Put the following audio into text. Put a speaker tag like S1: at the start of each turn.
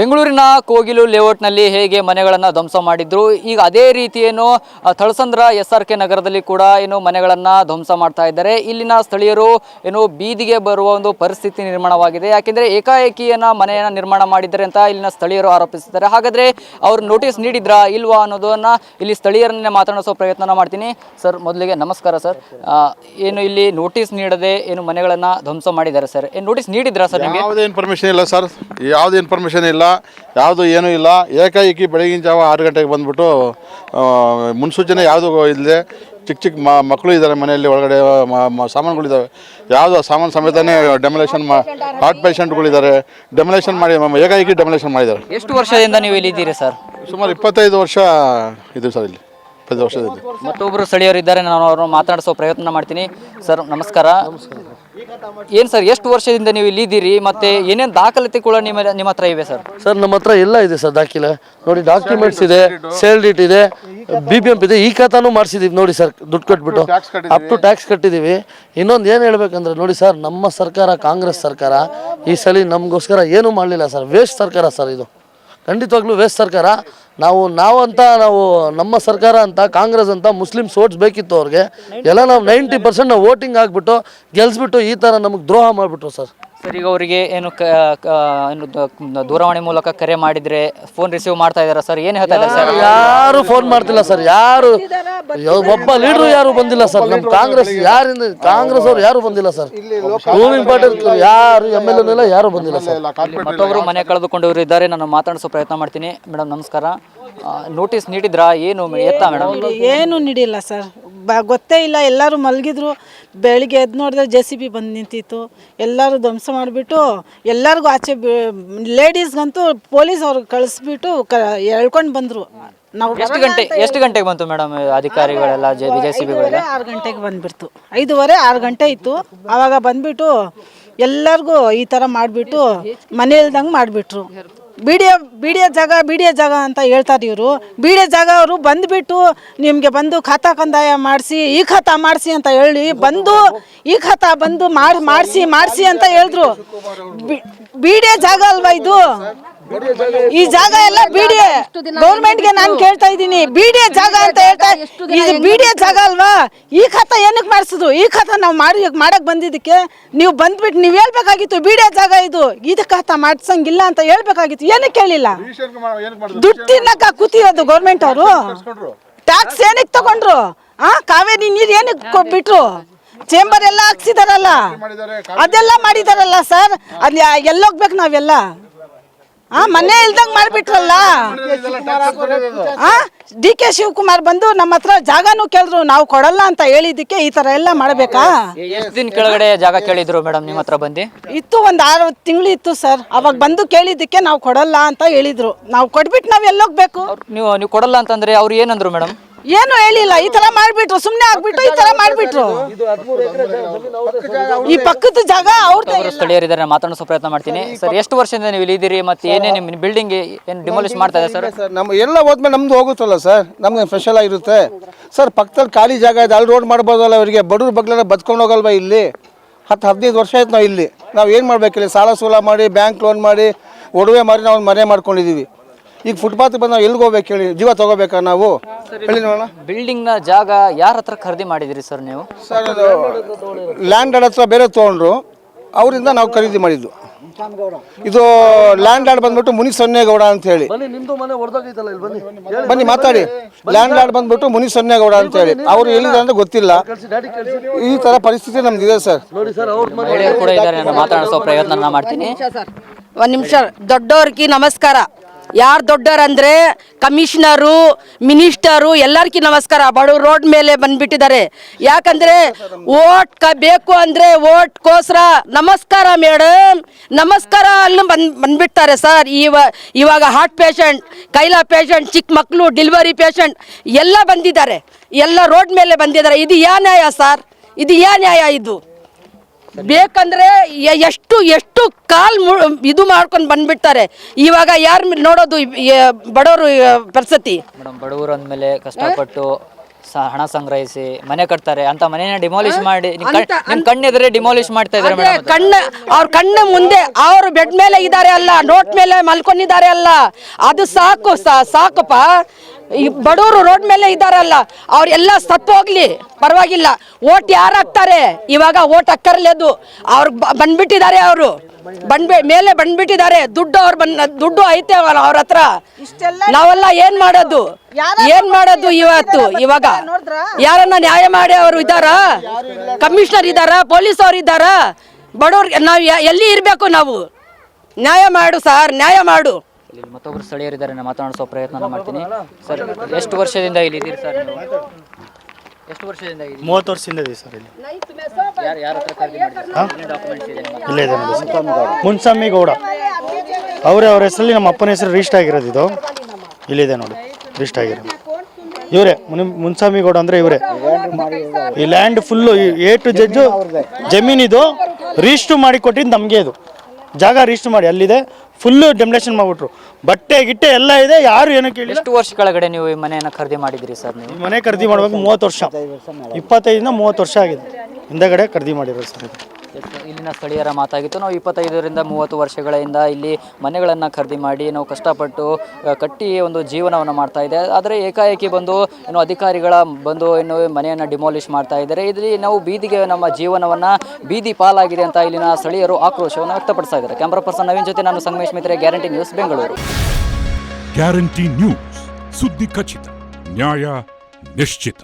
S1: ಬೆಂಗಳೂರಿನ ಕೋಗಿಲು ಲೇಔಟ್ನಲ್ಲಿ ಹೇಗೆ ಮನೆಗಳನ್ನು ಧ್ವಂಸ ಮಾಡಿದ್ರು ಈಗ ಅದೇ ರೀತಿ ಏನು ಆ, ಥಳಸಂದ್ರ ಎಸ್ ಆರ್ ಕೆ ನಗರದಲ್ಲಿ ಕೂಡ ಏನು ಮನೆಗಳನ್ನು ಧ್ವಂಸ ಮಾಡ್ತಾ ಇದ್ದಾರೆ. ಇಲ್ಲಿನ ಸ್ಥಳೀಯರು ಏನು ಬೀದಿಗೆ ಬರುವ ಒಂದು ಪರಿಸ್ಥಿತಿ ನಿರ್ಮಾಣವಾಗಿದೆ. ಯಾಕೆಂದರೆ ಏಕಾಏಕಿಯನ್ನ ಮನೆಯನ್ನು ನಿರ್ಮಾಣ ಮಾಡಿದ್ದಾರೆ ಅಂತ ಇಲ್ಲಿನ ಸ್ಥಳೀಯರು ಆರೋಪಿಸಿದ್ದಾರೆ. ಹಾಗಾದರೆ ಅವರು ನೋಟಿಸ್ ನೀಡಿದ್ರಾ ಇಲ್ವಾ ಅನ್ನೋದನ್ನು ಇಲ್ಲಿ ಸ್ಥಳೀಯರನ್ನೇ ಮಾತನಾಡಿಸೋ ಪ್ರಯತ್ನ ಮಾಡ್ತೀನಿ. ಸರ್ ಮೊದಲಿಗೆ ನಮಸ್ಕಾರ ಸರ್. ಏನು ಇಲ್ಲಿ ನೋಟಿಸ್ ನೀಡದೆ ಏನು ಮನೆಗಳನ್ನು ಧ್ವಂಸ ಮಾಡಿದ್ದಾರೆ ಸರ್? ಏನು ನೋಟಿಸ್ ನೀಡಿದ್ರಾ ಸರ್
S2: ಯಾವುದೇ ಇನ್ಫಾರ್ಮೇಷನ್ ಇಲ್ಲ ಸರ್. ಯಾವುದೇ ಇನ್ಫಾರ್ಮೇಷನ್ ಇಲ್ಲ. ಯಾವುದು ಏನೂ ಇಲ್ಲ. ಏಕಾಏಕಿ ಬೆಳಗಿನ ಜಾವ ಆರು ಗಂಟೆಗೆ ಬಂದುಬಿಟ್ಟು ಮುನ್ಸೂಚನೆ ಯಾವುದು ಇಲ್ಲದೆ ಚಿಕ್ಕ ಚಿಕ್ಕ ಮ ಮಕ್ಕಳು ಇದ್ದಾರೆ ಮನೆಯಲ್ಲಿ ಒಳಗಡೆ ಸಾಮಾನುಗಳಿದ್ದಾವೆ. ಯಾವುದು ಸಾಮಾನು ಸಮೇತನೇ ಡೆಮೊಲೇಷನ್ ಮಾ ಹಾರ್ಟ್ ಪೇಷಂಟ್ಗಳಿದ್ದಾರೆ ಡೆಮೊಲೇಷನ್ ಮಾಡಿ ಏಕಾಏಕಿ ಡೆಮೊಲೇಷನ್ ಮಾಡಿದ್ದಾರೆ.
S1: ಎಷ್ಟು ವರ್ಷದಿಂದ ನೀವು ಇಲ್ಲಿದ್ದೀರಿ ಸರ್?
S2: ಸುಮಾರು ಇಪ್ಪತ್ತೈದು ವರ್ಷ ಇದು ಸರ್ ಇಲ್ಲಿ. ಇಪ್ಪತ್ತೈದು ವರ್ಷದಲ್ಲಿ
S1: ಮತ್ತೊಬ್ಬರು ಸ್ಥಳೀಯರಿದ್ದಾರೆ ನಾನು ಅವರು ಮಾತಾಡಿಸೋ ಪ್ರಯತ್ನ ಮಾಡ್ತೀನಿ. ಸರ್ ನಮಸ್ಕಾರ. ಏನು ಸರ್ ಎಷ್ಟು ವರ್ಷದಿಂದ ನೀವು ಇಲ್ಲಿ ಇದ್ದೀರಿ? ಮತ್ತೆ ಏನೇನು ದಾಖಲಾತಿ ಕೂಡ ನಿಮ್ಮ ನಿಮ್ಮ ಹತ್ರ ಇವೆ ಸರ್?
S3: ಸರ್ ನಮ್ಮ ಹತ್ರ ಎಲ್ಲ ಇದೆ ಸರ್ ದಾಖಲೆ. ನೋಡಿ ಡಾಕ್ಯುಮೆಂಟ್ಸ್ ಇದೆ ಸೇಲ್ ಡೀಟ್ ಇದೆ ಬಿ ಬಿ ಎಂ ಇದೆ. ಈ ಖಾತಾನು ಮಾಡಿಸಿದೀವಿ ನೋಡಿ ಸರ್ ದುಡ್ಡು ಕಟ್ಬಿಟ್ಟು. ಅಪ್ ಟು ಟ್ಯಾಕ್ಸ್ ಕಟ್ಟಿದ್ದೀವಿ ಇನ್ನೊಂದು ಏನು ಹೇಳ್ಬೇಕಂದ್ರೆ ನೋಡಿ ಸರ್ ನಮ್ಮ ಸರ್ಕಾರ ಕಾಂಗ್ರೆಸ್ ಸರ್ಕಾರ ಈ ಸಲ ನಮಗೋಸ್ಕರ ಏನೂ ಮಾಡಲಿಲ್ಲ ಸರ್. ವೇಸ್ಟ್ ಸರ್ಕಾರ ಸರ್ ಇದು. ಖಂಡಿತವಾಗ್ಲೂ ವೇಸ್ಟ್ ಸರ್ಕಾರ. ನಾವು, ನಾವಂತ, ನಾವು ನಮ್ಮ ಸರ್ಕಾರ ಅಂತ, ಕಾಂಗ್ರೆಸ್ ಅಂತ ಮುಸ್ಲಿಮ್ಸ್ ಓಟ್ಸ್ ಬೇಕಿತ್ತು ಅವ್ರಿಗೆ. ಎಲ್ಲ ನಾವು ನೈಂಟಿ ಪರ್ಸೆಂಟ್ ನಾವು ವೋಟಿಂಗ್ ಆಗಿಬಿಟ್ಟು ಗೆಲ್ಸ್ಬಿಟ್ಟು ಈ ಥರ ನಮಗೆ ದ್ರೋಹ ಮಾಡಿಬಿಟ್ರು ಸರ್.
S1: ಸರ್ ಈಗ ಅವರಿಗೆ ಏನು ಕ ಕ- ಏನು ದ- ದೂರವಾಣಿ ಮೂಲಕ ಕರೆ ಮಾಡಿದ್ರೆ ಫೋನ್ ರಿಸೀವ್ ಮಾಡ್ತಾ ಇದಾರ ಸರ್? ಏನು ಹೇಳ್ತಾ ಇದ್ದಾರೆ ಸರ್?
S3: ಯಾರು ಫೋನ್ ಮಾಡ್ತಿಲ್ಲ ಸರ್ ಯಾರು ಯಾವ- ಒಬ್ಬ ಲೀಡರ್ ಯಾರು ಬಂದಿಲ್ಲ ಸರ್ ನಮ್ಮ ಕಾಂಗ್ರೆಸ್ ಯಾರಿಂದ ಕಾಂಗ್ರೆಸ್ ಅವ್ರು ಯಾರು ಬಂದಿಲ್ಲ ಸರ್? ರೂಲಿಂಗ್ ಪಾರ್ಟಿ ಯಾರು ಎಂ ಎಲ್ ಇಲ್ಲ ಯಾರು ಬಂದಿಲ್ಲ ಸರ್?
S1: ಮತ್ತೊಬ್ಬರು ಮನೆ ಕಳೆದುಕೊಂಡವರು ಇದ್ದಾರೆ ನಾನು ಮಾತಾಡಿಸೋ ಪ್ರಯತ್ನ ಮಾಡ್ತೀನಿ. ಮೇಡಮ್ ನಮಸ್ಕಾರ. ನೋಟಿಸ್ ನೀಡಿದ್ರಾ? ಏನು ಎತ್ತ ಮೇಡಮ್?
S4: ಏನು ನೀಡಿಲ್ಲ ಸರ್. ಬ ಗೊತ್ತೇ ಇಲ್ಲ. ಎಲ್ಲರೂ ಮಲಗಿದ್ರು. ಬೆಳಿಗ್ಗೆ ಎದ್ದು ನೋಡಿದ್ರೆ ಜೆ ಸಿ ಬಿ ಬಂದು ನಿಂತಿತ್ತು. ಎಲ್ಲರೂ ಧ್ವಂಸ ಮಾಡಿಬಿಟ್ಟು ಎಲ್ಲರಿಗೂ ಆಚೆ ಲೇಡೀಸ್ಗಂತೂ ಪೊಲೀಸ್ ಅವ್ರಿಗೆ ಕಳಿಸ್ಬಿಟ್ಟು ಕ ಎಳ್ಕೊಂಡು ಬಂದರು. ನಾವು
S1: ಎಷ್ಟು ಗಂಟೆ ಎಷ್ಟು ಗಂಟೆಗೆ ಬಂತು ಮೇಡಮ್ ಅಧಿಕಾರಿಗಳೆಲ್ಲ ಜೆ ಜೆ ಸಿ ಬಿಗಳೆಲ್ಲ?
S4: ಆರು ಗಂಟೆಗೆ ಬಂದುಬಿಡ್ತು. ಐದೂವರೆ ಆರು ಗಂಟೆ ಇತ್ತು. ಆವಾಗ ಬಂದ್ಬಿಟ್ಟು ಎಲ್ಲರಿಗೂ ಈ ಥರ ಮಾಡಿಬಿಟ್ಟು ಮನೆ ಇಲ್ದಂಗೆ ಮಾಡಿಬಿಟ್ರು. ಬಿಡಿಯೋ ಬಿಡಿಯೋ ಜಾಗ ಬಿಡಿಯೋ ಜಾಗ ಅಂತ ಹೇಳ್ತಾರೆ ಇವರು. ಬಿಡಿಯೋ ಜಾಗ ಅವರು ಬಂದುಬಿಟ್ಟು ನಿಮಗೆ ಬಂದು ಖಾತಾ ಕಂದಾಯ ಮಾಡಿಸಿ, ಈ ಖಾತಾ ಮಾಡಿಸಿ ಅಂತ ಹೇಳಿ ಬಂದು, ಈ ಖಾತಾ ಬಂದು ಮಾಡಿ ಮಾಡಿಸಿ ಮಾಡಿಸಿ ಅಂತ ಹೇಳಿದ್ರು. ಬಿಡಿಯೋ ಜಾಗ ಅಲ್ವಾ ಇದು? ಈ ಜಾಗ ಎಲ್ಲ ಬಿಡಿಎ ಗೌರ್ಮೆಂಟ್ಗೆ ನಾನು ಕೇಳ್ತಾ ಇದ್ದೀನಿ. ಬಿಡಿಎ ಜಾಗ ಅಂತ ಹೇಳ್ತಾ ಇದು ಬಿಡಿಎ ಜಾಗ ಅಲ್ವಾ? ಈ ಖಾತಾ ಏನಕ್ಕೆ ಮಾಡಿಸಿದ್ರು? ಈ ಖಾತಾ ನಾವು ಮಾಡಿ ಮಾಡಕ್ ಬಂದಿದ್ದಕ್ಕೆ ನೀವು ಬಂದ್ಬಿಟ್ಟು ನೀವು ಹೇಳ್ಬೇಕಾಗಿತ್ತು ಬಿಡಿಎ ಜಾಗ ಇದು. ಇದು ಖಾತಾ ಮಾಡ್ಸಂಗಿಲ್ಲ ಅಂತ ಹೇಳ್ಬೇಕಾಗಿತ್ತು. ಏನಕ್ಕೆ ಕೇಳಿಲ್ಲ? ದುಡ್ಡು ತಿನ್ನಕ ಕೂತಿರೋದು ಗೌರ್ಮೆಂಟ್ ಅವರು. ಟ್ಯಾಕ್ಸ್ ಏನಕ್ಕೆ ತಗೊಂಡ್ರು? ಆ ಕಾವೇರಿ ನೀರು ಏನಕ್ಕೆ ಕೊಟ್ಬಿಟ್ರು ಚೇಂಬರ್ ಎಲ್ಲ ಹಾಕ್ಸಿದಾರಲ್ಲ. ಅದೆಲ್ಲ ಮಾಡಿದಾರಲ್ಲ ಸರ್. ಅಲ್ಲಿ ಎಲ್ಲೋಗ್ಬೇಕು ನಾವೆಲ್ಲ. ಆ ಮನೆ ಇಲ್ದಂಗ್ ಮಾಡ್ಬಿಟ್ರಲ್ಲ? ಆ ಡಿ ಕೆ ಶಿವಕುಮಾರ್ ಬಂದು ನಮ್ಮ ಹತ್ರ ಜಾಗನೂ ಕೇಳಿದ್ರು ನಾವು ಕೊಡಲ್ಲ ಅಂತ ಹೇಳಿದ್ದಕ್ಕೆ ಈ ತರ ಎಲ್ಲ ಮಾಡ್ಬೇಕಾ?
S1: ಎಷ್ಟು ದಿನ ಕೆಳಗಡೆ ಜಾಗ ಕೇಳಿದ್ರು ಮೇಡಮ್ ನಿಮ್ಮ ಹತ್ರ ಬಂದು?
S4: ಇತ್ತು ಒಂದ್ ಆರು ತಿಂಗಳು ಇತ್ತು ಸರ್. ಅವಾಗ ಬಂದು ಕೇಳಿದ್ದಕ್ಕೆ ನಾವು ಕೊಡಲ್ಲ ಅಂತ ಹೇಳಿದ್ರು. ನಾವು ಕೊಟ್ಬಿಟ್ಟು ನಾವ್ ಎಲ್ಲೋಗ್ಬೇಕು
S1: ನೀವು ನೀವು ಕೊಡಲ್ಲ ಅಂತಂದ್ರೆ ಅವ್ರು ಏನಂದ್ರು ಮೇಡಮ್?
S4: ಏನು ಹೇಳಿಲ್ಲ? ಈ ತರ ಮಾಡ್ಬಿಟ್ರು. ಸುಮ್ನೆ ಆಗ್ಬಿಟ್ಟು ಈ ತರ ಮಾಡ್ಬಿಟ್ರು. ಈ ಪಕ್ಕದ ಜಾಗ ಅವ್ರ
S1: ಅವರು ಸ್ಥಳೀಯರಿದ್ದಾರೆ ನಾನು ಮಾತಾಡಿಸೋ ಪ್ರಯತ್ನ ಮಾಡ್ತೀನಿ. ಸರ್ ಎಷ್ಟು ವರ್ಷದಿಂದ ನೀವು ಇಲ್ಲಿ ಇದ್ದೀರಿ ಮತ್ತೆ ಏನೇ ನಿಮ್ಮ ಬಿಲ್ಡಿಂಗ್ ಏನು ಡಿಮಾಲಿಷ್ ಮಾಡ್ತಾ ಇದೆ ಸರ್?
S5: ಸರ್ ನಮ್ಮ ಎಲ್ಲ ಹೋದ್ಮೇಲೆ ನಮ್ದು ಹೋಗುತ್ತಲ್ಲ ಸರ್ ನಮ್ಗೆ ಸ್ಪೆಷಲ್ ಆಗಿರುತ್ತೆ. ಸರ್ ಪಕ್ಕದಲ್ಲಿ ಖಾಲಿ ಜಾಗ ಇದೆ ಅಲ್ಲಿ ರೋಡ್ ಮಾಡ್ಬೋದಲ್ಲ ಅವರಿಗೆ? ಬಡವ್ರ ಬಗ್ಲೆಲ್ಲ ಬದ್ಕೊಂಡು ಹೋಗಲ್ವಾ ಇಲ್ಲಿ? ಹತ್ತು ಹದಿನೈದು ವರ್ಷ ಆಯ್ತು ನಾವು ಇಲ್ಲಿ. ನಾವು ಏನು ಮಾಡ್ಬೇಕಿಲ್ಲ? ಸಾಲ ಸೂಲ ಮಾಡಿ ಬ್ಯಾಂಕ್ ಲೋನ್ ಮಾಡಿ ಒಡವೆ ಮಾರಿ ನಾವು ಮನೆ ಮಾಡ್ಕೊಂಡಿದ್ದೀವಿ ಈಗ ಫುಟ್ಪಾತ್ ಬಂದು ನಾವು ಎಲ್ಲಿಗೆ ಹೋಗ್ಬೇಕು ಹೇಳಿ? ಜೀವ ತಗೋಬೇಕಾ ನಾವು? ಹೇಳಿ ನೋಡೋಣ.
S1: ಬಿಲ್ಡಿಂಗ್ನ ಜಾಗ ಯಾರ ಹತ್ರ ಖರೀದಿ ಮಾಡಿದಿರಿ ಸರ್ ನೀವು?
S5: ಸರ್ ಅದು ಲ್ಯಾಂಡ್ ಲಾರ್ಡ್ ಹತ್ರ ಬೇರೆ ತೊಗೊಂಡ್ರು. ಅವರಿಂದ ನಾವು ಖರೀದಿ ಮಾಡಿದ್ದು. ಇದು ಲ್ಯಾಂಡ್ ಲಾರ್ಡ್ ಬಂದ್ಬಿಟ್ಟು ಮುನಿ ಸೊನ್ನೇಗೌಡ ಅಂತ ಹೇಳಿ.
S3: ಬನ್ನಿ ನಿಮ್ದು ಮನೆ ಹೊಡೆದೋಗೈತಲ್ಲ ಇಲ್ಲಿ ಬನ್ನಿ.
S5: ಬನ್ನಿ ಮಾತಾಡಿ. ಲ್ಯಾಂಡ್ ಲಾರ್ಡ್ ಬಂದ್ಬಿಟ್ಟು ಮುನಿ ಸೊನ್ನೇಗೌಡ ಅಂತ ಹೇಳಿ. ಅವ್ರು ಎಲ್ಲಿದ್ದಾರೆ ಅಂತ ಗೊತ್ತಿಲ್ಲ. ಈ ತರ ಪರಿಸ್ಥಿತಿ ನಮ್ದಿದೆ ಸರ್.
S3: ನೋಡಿ ಸರ್ ಅವ್ರ ಮನೆ
S1: ಮಹಿಳೆಯರು ಕೂಡ ಇದ್ದಾರೆ ನಾನು ಮಾತಾಡಿಸೋ ಪ್ರಯತ್ನ ನಾನು ಮಾಡ್ತೀನಿ
S6: ಒಂದು ನಿಮಿಷ. ದೊಡ್ಡವ್ರಿಗೆ ನಮಸ್ಕಾರ. ಯಾರು ದೊಡ್ಡರಂದರೆ ಕಮಿಷನರು, ಮಿನಿಸ್ಟರು ಎಲ್ಲರಿಗೂ ನಮಸ್ಕಾರ. ಬಡವ್ರು ರೋಡ್ ಮೇಲೆ ಬಂದ್ಬಿಟ್ಟಿದ್ದಾರೆ. ಯಾಕಂದರೆ ಓಟ್ ಕ, ಬೇಕು ಅಂದರೆ ಓಟ್ಗೋಸ್ಕರ ನಮಸ್ಕಾರ ಮೇಡಮ್ ನಮಸ್ಕಾರ ಅಲ್ಲೂ ಬಂದು, ಬಂದ್ಬಿಡ್ತಾರೆ ಸರ್. ಇವ, ಇವಾಗ ಹಾರ್ಟ್ ಪೇಷಂಟ್ ಕೈಲಾ ಪೇಷಂಟ್ ಚಿಕ್ಕ ಮಕ್ಕಳು ಡೆಲಿವರಿ ಪೇಷಂಟ್ ಎಲ್ಲ ಬಂದಿದ್ದಾರೆ. ಎಲ್ಲ ರೋಡ್ ಮೇಲೆ ಬಂದಿದ್ದಾರೆ. ಇದು ಯಾ ನ್ಯಾಯ ಸರ್? ಇದು ಯಾ ನ್ಯಾಯ ಇದು? ಬೇಕಂದ್ರೆ ಎಷ್ಟು ಎಷ್ಟು ಕಾಲ್ ಇದು ಮಾಡ್ಕೊಂಡು ಬಂದ್ಬಿಡ್ತಾರೆ. ಇವಾಗ ಯಾರು ನೋಡೋದು ಬಡವರು ಪರಿಸ್ಥಿತಿ.
S1: ಮೇಡಮ್ ಬಡವರು ಅಂದಮೇಲೆ ಕಷ್ಟಪಟ್ಟು ಹಣ ಸಂಗ್ರಹಿಸಿ ಮನೆ ಕಟ್ತಾರೆ. ಅಂತ ಮನೆನ ಡಿಮಾಲಿಷ್ ಮಾಡಿ ನಿಮ್ ಕಣ್- ನಿಮ್ ಕಣ್ಣೆದುರೇ ಡಿಮಾಲಿಷ್ ಮಾಡ್ತಾ ಮೇಡಮ್
S6: ಕಣ್ಣ ಅವ್ರ ಕಣ್ಣ ಮುಂದೆ ಅವರು ಬೆಡ್ ಮೇಲೆ ಇದ್ದಾರೆ ಅಲ್ಲ ನೋಟ್ ಮೇಲೆ ಮಲ್ಕೊಂಡಿದ್ದಾರೆ ಅಲ್ಲ. ಅದು ಸಾಕು ಸಾಕಪ್ಪ. ಈ ಬಡವರು ರೋಡ್ ಮೇಲೆ ಇದ್ದಾರಲ್ಲ ಅವ್ರೆಲ್ಲ ಸತ್ತು ಹೋಗ್ಲಿ ಪರವಾಗಿಲ್ಲ. ಓಟ್ ಯಾರು ಹಾಕ್ತಾರೆ? ಇವಾಗ ಓಟ್ ಹಾಕರ್ಲೇದು ಅವ್ರು ಬಂದ್ಬಿಟ್ಟಿದ್ದಾರೆ ಅವರು. ಬಂದ್ಬಿ ಮೇಲೆ ಬಂದ್ಬಿಟ್ಟಿದ್ದಾರೆ. ದುಡ್ಡು ಅವ್ರು ಬಂದ್ ದುಡ್ಡು ಐತೆ ಅವ್ರ ಹತ್ರ. ನಾವೆಲ್ಲ ಏನ್ ಮಾಡೋದು? ಏನ್ ಮಾಡೋದು ಇವತ್ತು? ಇವಾಗ ಯಾರನ್ನ ನ್ಯಾಯ ಮಾಡಿ ಅವರು ಇದ್ದಾರಾ? ಕಮಿಷನರ್ ಇದ್ದಾರಾ? ಪೊಲೀಸ್ ಅವ್ರು ಇದ್ದಾರಾ? ಬಡವ್ರಿಗೆ ನಾವು ಎಲ್ಲಿ ಇರಬೇಕು ನಾವು? ನ್ಯಾಯ ಮಾಡು ಸರ್ ನ್ಯಾಯ ಮಾಡು.
S1: ಇಲ್ಲಿ ಮತ್ತೊಬ್ಬರು ಸ್ಥಳೀಯರಿದ್ದಾರೆ ನಾನು ಮಾತನಾಡಿಸೋ ಪ್ರಯತ್ನ ಮಾಡ್ತೀನಿ. ಸರ್ ಎಷ್ಟು ವರ್ಷದಿಂದ ಇಲ್ಲಿ ಇದ್ದೀರಿ ಸರ್ ನೀವು? ಎಷ್ಟು ವರ್ಷದಿಂದ ಇಲ್ಲಿ
S7: ಮೂವತ್ತು ವರ್ಷದಿಂದ ಇದೆ ಸರ್ ಇಲ್ಲಿ.
S1: ಯಾರು ಯಾರ ಹತ್ರ ಖರೀದಿ ಮಾಡಿದ್ರು? ಡಾಕ್ಯುಮೆಂಟ್ಸ್ ಇದೆ ನಿಮ್ಮ
S7: ಇಲ್ಲೇ ಇದೆ ನೋಡಿ ಸರ್ ಮುನ್ಸಮ್ಮಿ ಗೌಡ. ಅವರೇ ಅವ್ರ ಹೆಸರಲ್ಲಿ ನಮ್ಮ ಅಪ್ಪನ ಹೆಸರು ರಿಜಿಸ್ಟ್ ಆಗಿರೋದು ಇದು. ಇಲ್ಲಿದೆ ನೋಡಿ ರಿಜಿಸ್ಟರ್ ಆಗಿರೋದು. ಇವರೇ ಮುನಿ ಮುನ್ಸಾಮಿ ಗೌಡ ಅಂದರೆ ಇವರೇ. ಈ land full A to Z ಜಮೀನಿದು register ಮಾಡಿ ಕೊಟ್ಟಿದ್ದು ನಮಗೆ ಇದು. ಜಾಗ ರಿಜಿಸ್ಟ್ರು ಮಾಡಿ ಅಲ್ಲಿದೆ. ಫುಲ್ಲು ಡೆಮಿನೇಷನ್ ಮಾಡ್ಬಿಟ್ರು. ಬಟ್ಟೆ ಗಿಟ್ಟೆ ಎಲ್ಲ ಇದೆ ಯಾರು ಏನೋ ಕೇಳಿಲ್ಲ.
S1: ಎಷ್ಟು ವರ್ಷ ಕೆಳಗಡೆ ನೀವು ಈ ಮನೆಯನ್ನ ಖರೀದಿ ಮಾಡಿದ್ರಿ ಸರ್ ನೀವು?
S7: ಮನೆ ಖರೀದಿ ಮಾಡುವಾಗ ಮೂವತ್ತು ವರ್ಷ. ಇಪ್ಪತ್ತೈದಿಂದ ಮೂವತ್ತು ವರ್ಷ ಆಗಿದೆ. ಹಿಂದೆಗಡೆ ಖರೀದಿ ಮಾಡಿರೋದು ಸರ್ ಇದು.
S1: ಇಲ್ಲಿನ ಸ್ಥಳೀಯರ ಮಾತಾಗಿತ್ತು. ನಾವು ಇಪ್ಪತ್ತೈದರಿಂದ ಮೂವತ್ತು ವರ್ಷಗಳಿಂದ ಇಲ್ಲಿ ಮನೆಗಳನ್ನು ಖರೀದಿ ಮಾಡಿ ನಾವು ಕಷ್ಟಪಟ್ಟು ಕಟ್ಟಿ ಒಂದು ಜೀವನವನ್ನು ಮಾಡ್ತಾ ಇದೆ ಆದರೆ ಏಕಾಏಕಿ ಬಂದು ಏನು ಅಧಿಕಾರಿಗಳ ಬಂದು ಏನು ಮನೆಯನ್ನು ಡಿಮಾಲಿಷ್ ಮಾಡ್ತಾ ಇದ್ದಾರೆ. ಇಲ್ಲಿ ನಾವು ಬೀದಿಗೆ ನಮ್ಮ ಜೀವನವನ್ನು ಬೀದಿ ಪಾಲಾಗಿದೆ ಅಂತ ಇಲ್ಲಿನ ಸ್ಥಳೀಯರು ಆಕ್ರೋಶವನ್ನು ವ್ಯಕ್ತಪಡಿಸ್ತಾ ಇದ್ದಾರೆ. ಕ್ಯಾಮ್ರಾ ಪರ್ಸನ್ ನವೀನ್ ಜೊತೆ ನಾನು Sangamesh Mitre, guarantee news Bengaluru.
S8: Guarantee news, ಸುದ್ದಿ ಖಚಿತ, ನ್ಯಾಯ ನಿಶ್ಚಿತ.